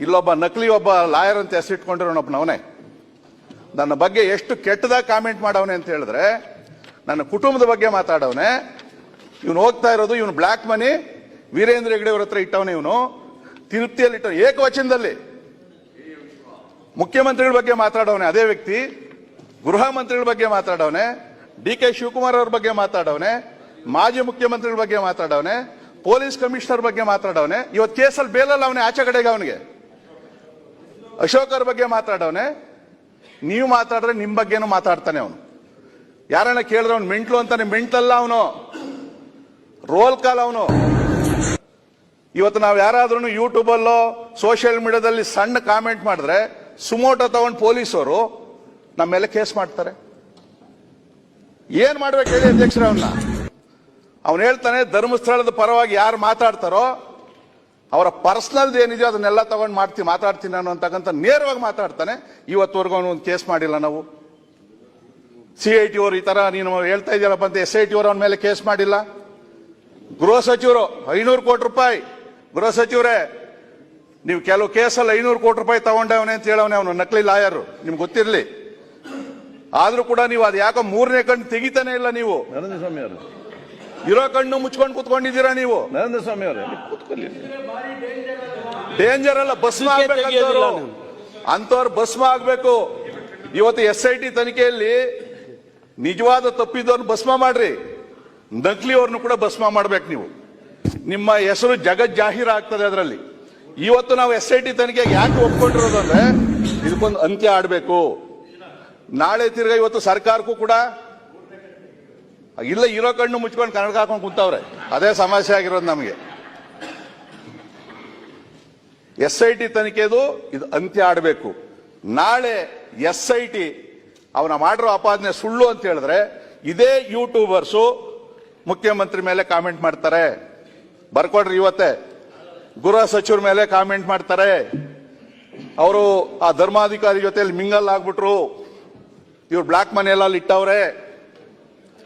ಇಲ್ಲೊಬ್ಬ ನಕಲಿ ಒಬ್ಬ ಲಾಯರ್ ಅಂತ ಹೆಸರಿಟ್ಕೊಂಡಿರೋನೊಬ್ಬನವನೇ ನನ್ನ ಬಗ್ಗೆ ಎಷ್ಟು ಕೆಟ್ಟದಾಗಿ ಕಾಮೆಂಟ್ ಮಾಡವನೆ ಅಂತ ಹೇಳಿದ್ರೆ, ನನ್ನ ಕುಟುಂಬದ ಬಗ್ಗೆ ಮಾತಾಡವನೆ. ಇವನು ಹೋಗ್ತಾ ಇರೋದು, ಇವನು ಬ್ಲ್ಯಾಕ್ ಮನಿ, ವೀರೇಂದ್ರ ಹೆಗಡೆ ಅವ್ರ ಹತ್ರ ಇಟ್ಟವನೆ ಇವನು. ತಿರುಪ್ತಿಯಲ್ಲಿ ಇಟ್ಟ ಏಕವಚನದಲ್ಲಿ. ಮುಖ್ಯಮಂತ್ರಿಗಳ ಬಗ್ಗೆ ಮಾತಾಡವನೆ, ಅದೇ ವ್ಯಕ್ತಿ. ಗೃಹ ಮಂತ್ರಿಗಳ ಬಗ್ಗೆ ಮಾತಾಡವನೆ. ಡಿ ಕೆ ಶಿವಕುಮಾರ್ ಅವ್ರ ಬಗ್ಗೆ ಮಾತಾಡವನೆ. ಮಾಜಿ ಮುಖ್ಯಮಂತ್ರಿಗಳ ಬಗ್ಗೆ ಮಾತಾಡವನೆ. ಪೊಲೀಸ್ ಕಮಿಷನರ್ ಬಗ್ಗೆ ಮಾತಾಡವನೆ. ಇವತ್ತು ಕೇಸಲ್ಲಿ ಬೇಲಲ್ಲ ಅವನೇ, ಆಚೆ ಕಡೆಗೆ ಅವನಿಗೆ. ಅಶೋಕ್ ಬಗ್ಗೆ ಮಾತಾಡವನೆ ನೀವು ಮಾತಾಡಿದ್ರೆ ನಿಮ್ಮ ಬಗ್ಗೆನೂ ಮಾತಾಡ್ತಾನೆ ಅವನು. ಯಾರನ್ನ ಕೇಳಿದ್ರೆ ಅವ್ನು ಮೆಂಟ್ಲು ಅಂತಾನೆ. ಮೆಂಟ್ಲಲ್ಲ ಅವನು. ರೋಲ್ ಕಾಲ್ ಅವನು. ಇವತ್ತು ನಾವು ಯಾರಾದ್ರೂ ಯೂಟ್ಯೂಬಲ್ಲೋ, ಸೋಷಿಯಲ್ ಮೀಡಿಯಾದಲ್ಲಿ ಸಣ್ಣ ಕಾಮೆಂಟ್ ಮಾಡಿದ್ರೆ ಸುಮೋಟೋ ತಗೊಂಡು ಪೊಲೀಸರು ನಮ್ಮ ಮೇಲೆ ಕೇಸ್ ಮಾಡ್ತಾರೆ. ಏನ್ ಮಾಡ್ಬೇಕು ಹೇಳಿ ಅಧ್ಯಕ್ಷರ ಅವನ್ನ ಅವನು ಹೇಳ್ತಾನೆ, ಧರ್ಮಸ್ಥಳದ ಪರವಾಗಿ ಯಾರು ಮಾತಾಡ್ತಾರೋ ಅವರ ಪರ್ಸನಲ್ ಏನಿದೆಯೋ ಅದನ್ನೆಲ್ಲ ತಗೊಂಡು ಮಾಡ್ತೀನಿ ಮಾತಾಡ್ತೀನಿ ನಾನು ಅಂತಕ್ಕಂಥ ನೇರವಾಗಿ ಮಾತಾಡ್ತಾನೆ. ಇವತ್ತುವರೆಗೂ ಅವನು ಒಂದು ಕೇಸ್ ಮಾಡಿಲ್ಲ ನಾವು. ಸಿ ಐ ಟಿ ಅವರು ಈ ತರ ನೀನು ಹೇಳ್ತಾ ಇದೆಯಲ್ಲಪ್ಪ ಅಂತ ಎಸ್ ಐ ಟಿ ಅವರು ಅವನ ಮೇಲೆ ಕೇಸ್ ಮಾಡಿಲ್ಲ. ಗೃಹ ಸಚಿವರು, ಐನೂರು ಕೋಟಿ ರೂಪಾಯಿ. ಗೃಹ ಸಚಿವರೇ, ನೀವು ಕೆಲವು ಕೇಸಲ್ಲಿ ಐನೂರು ಕೋಟಿ ರೂಪಾಯಿ ತಗೊಂಡವನೆ ಅಂತ ಹೇಳವನೆ ಅವನು, ನಕಲಿ ಲಾಯರು, ನಿಮ್ಗೆ ಗೊತ್ತಿರಲಿ. ಆದರೂ ಕೂಡ ನೀವು ಅದು ಯಾಕೋ ಮೂರನೇ ಕಣ್ಣು ತೆಗಿತಾನೆ ಇಲ್ಲ ನೀವು. ಇರೋ ಕಣ್ಣು ಮುಚ್ಕೊಂಡು ಕುತ್ಕೊಂಡಿದ್ದೀರಾ ನೀವು? ನರೇಂದ್ರ ಸ್ವಾಮಿ ಅವರೇ ಕೂತ್ಕೊಳ್ಳಿ. ಡೇಂಜರ್ ಅಲ್ಲ ಭಸ್ಮ ಆಗ್ಬೇಕಂತವ್ರು ಅಂತವ್ರು ಭಸ್ಮ ಆಗ್ಬೇಕು. ಇವತ್ತು ಎಸ್ ಐ ಟಿ ತನಿಖೆಯಲ್ಲಿ ನಿಜವಾದ ತಪ್ಪಿದವ್ರನ್ನ ಭಸ್ಮ ಮಾಡ್ರಿ. ನಕಲಿಯವ್ರನ್ನು ಕೂಡ ಭಸ್ಮ ಮಾಡ್ಬೇಕು ನೀವು. ನಿಮ್ಮ ಹೆಸರು ಜಗತ್ ಜಾಹೀರ ಆಗ್ತದೆ ಅದರಲ್ಲಿ. ಇವತ್ತು ನಾವು ಎಸ್ ಐ ಟಿ ತನಿಖೆಗೆ ಯಾಕೆ ಒಪ್ಕೊಂಡಿರೋದು ಅಂದ್ರೆ ಇದಕ್ಕೊಂದು ಅಂತ್ಯ ಆಡಬೇಕು. ನಾಳೆ ತಿರ್ಗಾ ಇವತ್ತು ಸರ್ಕಾರಕ್ಕೂ ಕೂಡ ಇಲ್ಲ, ಇರೋ ಕಣ್ಣು ಮುಚ್ಕೊಂಡು ಕನ್ನಡ ಹಾಕೊಂಡು ಕುಂತವ್ರೆ. ಅದೇ ಸಮಸ್ಯೆ ಆಗಿರೋದು ನಮಗೆ. ಎಸ್ ಐ ಟಿ ತನಿಖೆದು ಇದು ಅಂತ್ಯ ಆಡಬೇಕು. ನಾಳೆ ಎಸ್ ಐ ಟಿ ಅವನ ಮಾಡಿರೋ ಅಪಾದನೆ ಸುಳ್ಳು ಅಂತ ಹೇಳಿದ್ರೆ ಇದೇ ಯೂಟ್ಯೂಬರ್ಸು ಮುಖ್ಯಮಂತ್ರಿ ಮೇಲೆ ಕಾಮೆಂಟ್ ಮಾಡ್ತಾರೆ. ಬರ್ಕೊಡ್ರಿ ಇವತ್ತೇ. ಗೃಹ ಸಚಿವರ ಮೇಲೆ ಕಾಮೆಂಟ್ ಮಾಡ್ತಾರೆ. ಅವರು ಆ ಧರ್ಮಾಧಿಕಾರಿ ಜೊತೆಯಲ್ಲಿ ಮಿಂಗಲ್ ಆಗ್ಬಿಟ್ರು. ಇವ್ರು ಬ್ಲಾಕ್ ಮನೆಯಲ್ಲಿ ಇಟ್ಟವ್ರೆ.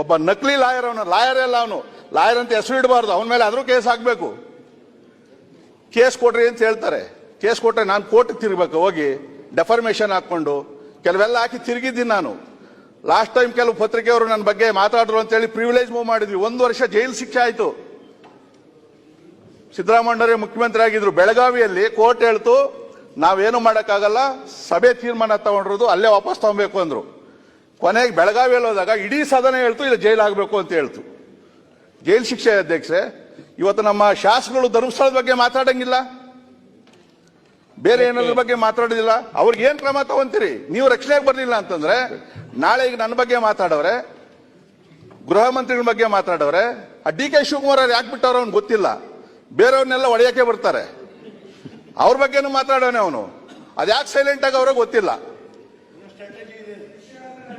ಒಬ್ಬ ನಕಲಿ ಲಾಯರ್ ಅವನು, ಲಾಯರ್ ಅಲ್ಲ ಅವನು. ಲಾಯರ್ ಅಂತ ಹೆಸರು ಇಡಬಾರ್ದು, ಅವನ ಮೇಲೆ ಆದರೂ ಕೇಸ್ ಹಾಕ್ಬೇಕು. ಕೇಸ್ ಕೊಡ್ರಿ ಅಂತ ಹೇಳ್ತಾರೆ. ಕೇಸ್ ಕೊಟ್ಟರೆ ನಾನು ಕೋರ್ಟ್ಗೆ ತಿರ್ಬೇಕು ಹೋಗಿ ಡೆಫರ್ಮೇಷನ್ ಹಾಕೊಂಡು ಕೆಲವೆಲ್ಲ ಹಾಕಿ ತಿರುಗಿದ್ದೀನಿ ನಾನು. ಲಾಸ್ಟ್ ಟೈಮ್ ಕೆಲವು ಪತ್ರಿಕೆಯವರು ನನ್ನ ಬಗ್ಗೆ ಮಾತಾಡ್ರು ಅಂತ ಹೇಳಿ ಪ್ರಿವಿಲೇಜ್ ಮೂವ್ ಮಾಡಿದ್ವಿ. ಒಂದು ವರ್ಷ ಜೈಲ್ ಶಿಕ್ಷೆ ಆಯ್ತು. ಸಿದ್ದರಾಮಯ್ಯರೇ ಮುಖ್ಯಮಂತ್ರಿ ಆಗಿದ್ರು. ಬೆಳಗಾವಿಯಲ್ಲಿ ಕೋರ್ಟ್ ಹೇಳ್ತು, ನಾವೇನು ಮಾಡೋಕ್ಕಾಗಲ್ಲ, ಸಭೆ ತೀರ್ಮಾನ ತಗೊಂಡಿರೋದು ಅಲ್ಲೇ ವಾಪಸ್ ತಗೊಬೇಕು ಅಂದ್ರು. ಕೊನೆಗೆ ಬೆಳಗಾವಿಯಲ್ಲಿ ಹೋದಾಗ ಇಡೀ ಸದನ ಹೇಳ್ತು ಇಲ್ಲ ಜೈಲ್ ಆಗಬೇಕು ಅಂತ ಹೇಳ್ತು. ಜೈಲ್ ಶಿಕ್ಷೆ ಅಧ್ಯಕ್ಷೆ ಇವತ್ತು ನಮ್ಮ ಶಾಸಕರು ಧರ್ಮಸ್ಥಳದ ಬಗ್ಗೆ ಮಾತಾಡಂಗಿಲ್ಲ. ಬೇರೆ ಏನಾದ್ರ ಬಗ್ಗೆ ಮಾತಾಡೋದಿಲ್ಲ. ಅವ್ರಿಗೆ ಏನ್ ಕ್ರಮ ತಗೊಂತೀರಿ? ನೀವು ರಕ್ಷಣೆಗೆ ಬರಲಿಲ್ಲ ಅಂತಂದ್ರೆ ನಾಳೆ ಈಗ ನನ್ನ ಬಗ್ಗೆ ಮಾತಾಡವ್ರೆ ಗೃಹ ಮಂತ್ರಿಗಳ ಬಗ್ಗೆ ಮಾತಾಡವ್ರೆ ಆ ಡಿ ಕೆ ಶಿವಕುಮಾರ್ ಅವ್ರು ಯಾಕೆ ಬಿಟ್ಟವ್ರ ಅವ್ನು ಗೊತ್ತಿಲ್ಲ. ಬೇರೆಯವ್ರನ್ನೆಲ್ಲ ಒಡೆಯಕ್ಕೆ ಬರ್ತಾರೆ. ಅವ್ರ ಬಗ್ಗೆನೂ ಮಾತಾಡೋನೆ ಅವನು. ಅದ್ಯಾಕೆ ಸೈಲೆಂಟ್ ಆಗಿ ಅವ್ರಿಗೆ ಗೊತ್ತಿಲ್ಲ.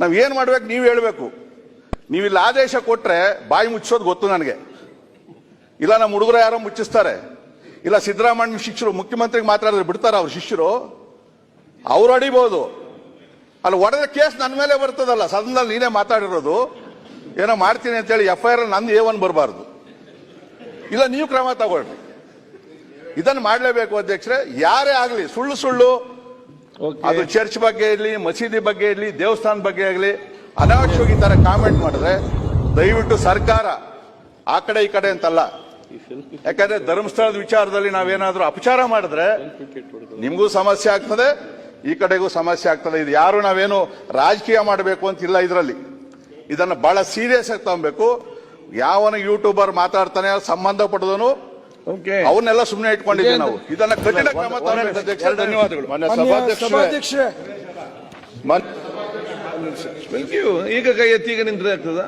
ನಾವ್ ಏನು ಮಾಡ್ಬೇಕು ನೀವು ಹೇಳಬೇಕು. ನೀವು ಇಲ್ಲಿ ಆದೇಶ ಕೊಟ್ರೆ ಬಾಯಿ ಮುಚ್ಚೋದು ಗೊತ್ತು ನನಗೆ. ಇಲ್ಲ ನಮ್ಮ ಹುಡುಗರ ಯಾರೋ ಮುಚ್ಚಿಸ್ತಾರೆ. ಇಲ್ಲ ಸಿದ್ದರಾಮಯ್ಯ ಶಿಷ್ಯರು, ಮುಖ್ಯಮಂತ್ರಿಗೆ ಮಾತಾಡಿದ್ರೆ ಬಿಡ್ತಾರ ಅವ್ರ ಶಿಷ್ಯರು. ಅವ್ರು ಹೊಡಿಬೋದು ಅಲ್ಲಿ ಒಡೆದ ಕೇಸ್ ನನ್ನ ಮೇಲೆ ಬರ್ತದಲ್ಲ, ಸದನದಲ್ಲಿ ನೀನೇ ಮಾತಾಡಿರೋದು. ಏನೋ ಮಾಡ್ತೀನಿ ಅಂತೇಳಿ ಎಫ್ ಐ ಆರ್ ನಂದು ಎ ಒನ್ ಬರಬಾರ್ದು. ಇಲ್ಲ, ನೀವು ಕ್ರಮ ತಗೊಳ್ರಿ. ಇದನ್ನು ಮಾಡಲೇಬೇಕು ಅಧ್ಯಕ್ಷರೇ. ಯಾರೇ ಆಗಲಿ, ಸುಳ್ಳು ಸುಳ್ಳು. ಅದು ಚರ್ಚ್ ಬಗ್ಗೆ ಇರಲಿ, ಮಸೀದಿ ಬಗ್ಗೆ ಇರಲಿ, ದೇವಸ್ಥಾನ ಬಗ್ಗೆ ಆಗಲಿ ಅನಾವಶ್ಯವಾಗಿ ತರ ಕಾಮೆಂಟ್ ಮಾಡಿದ್ರೆ ದಯವಿಟ್ಟು ಸರ್ಕಾರ ಆ ಕಡೆ ಈ ಕಡೆ ಅಂತಲ್ಲ. ಯಾಕಂದ್ರೆ ಧರ್ಮಸ್ಥಳದ ವಿಚಾರದಲ್ಲಿ ನಾವೇನಾದ್ರೂ ಅಪಚಾರ ಮಾಡಿದ್ರೆ ನಿಮಗೂ ಸಮಸ್ಯೆ ಆಗ್ತದೆ, ಈ ಕಡೆಗೂ ಸಮಸ್ಯೆ ಆಗ್ತದೆ. ಇದು ಯಾರು ನಾವೇನು ರಾಜಕೀಯ ಮಾಡಬೇಕು ಅಂತಿಲ್ಲ ಇದರಲ್ಲಿ. ಇದನ್ನು ಬಹಳ ಸೀರಿಯಸ್ ಆಗಿ ತಗೊಬೇಕು. ಯಾವನ ಯೂಟ್ಯೂಬರ್ ಮಾತಾಡ್ತಾನೆ ಸಂಬಂಧಪಟ್ಟದನು ಅವನ್ನೆಲ್ಲ ಸುಮ್ಮನೆ ಇಟ್ಕೊಂಡಿದ್ದೀವಿ ನಾವು. ಇದನ್ನ ಕಠಿಣ ಕ್ರಮ ಅಧ್ಯಕ್ಷ ಧನ್ಯವಾದಗಳು. ಈಗ ಕೈ ಎತ್ತಿ ಈಗ ನಿಂತ್ರೆ ಆಗ್ತದ?